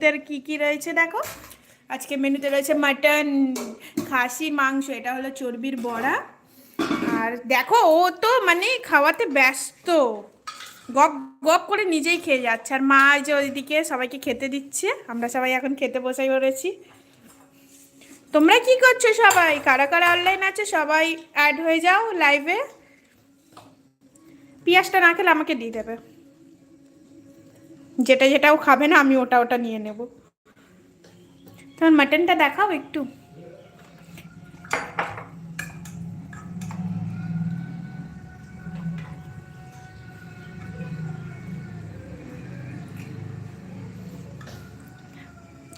মেনুতে কি কি রয়েছে দেখো? আজকে মেনুতে রয়েছে মাটন, খাসি, মাংস, এটা হলো চর্বির বড়া। আর দেখো, ও তো মানে খাওয়াতে ব্যস্ত। গপ গপ করে নিজেই খেয়ে যাচ্ছে। আর মা যে ওইদিকে সবাইকে খেতে দিচ্ছে। আমরা সবাই এখন খেতে বসাই পড়েছি। তোমরা কি করছ সবাই? কারা কারা অনলাইন আছে? সবাই অ্যাড হয়ে যাও লাইভে পিঁয়াজটা না খেলে আমাকে দিয়ে দেবে। যেটা যেটাও খাবে না, আমি ওটা ওটা নিয়ে নেব। তোমার মাটনটা দেখাও একটু।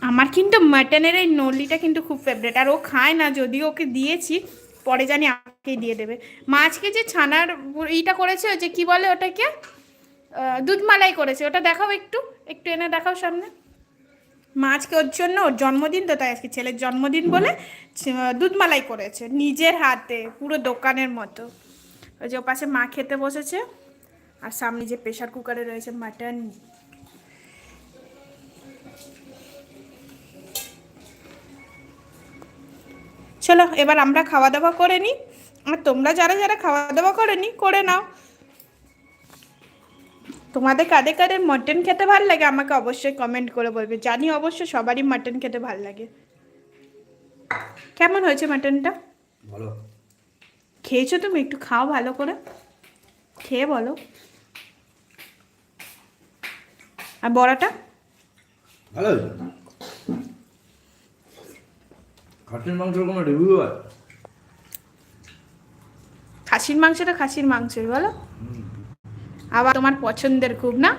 আমার কিন্তু মাটনের এই নলিটা কিন্তু খুব ফেভারেট আর ও খায় না, যদিও ওকে দিয়েছি, পরে জানি আমাকেই দিয়ে দেবে। মাছকে যে ছানার এইটা করেছে যে কি বলে ওটাকে? আহ, দুধ মালাই করেছে। ওটা দেখাও একটু। একটু এনে দেখাও সামনে। মাছকে ওর জন্য ওর জন্মদিন তো তাই আজকে ছেলের জন্মদিন বলে ছ- দুধ মালাই করেছে। নিজের হাতে পুরো দোকানের মতো। ওই যে ও পাশে মা খেতে বসেছে। আর সামনে যে প্রেশার কুকারে রয়েছে মাটন চলো এবার আমরা খাওয়া দাওয়া করে নিই। আর তোমরা যারা যারা খাওয়া দাওয়া করে নি করে নাও। তোমাদের কাদের কাদের মটন খেতে ভালো লাগে? আমাকে অবশ্যই কমেন্ট করে বলবে। জানি অবশ্য সবারই মটন খেতে ভালো লাগে। কেমন হয়েছে মটনটা ভালো। খেয়েছো তুমি? একটু খাও ভালো করে। খেয়ে বলো। আর বড়াটা? ভালো খাসির মাংসের কোনো রিভিউ হয় খাসির মাংসটা খাসির মাংসই বলো। আবার তোমার পছন্দের খুব না?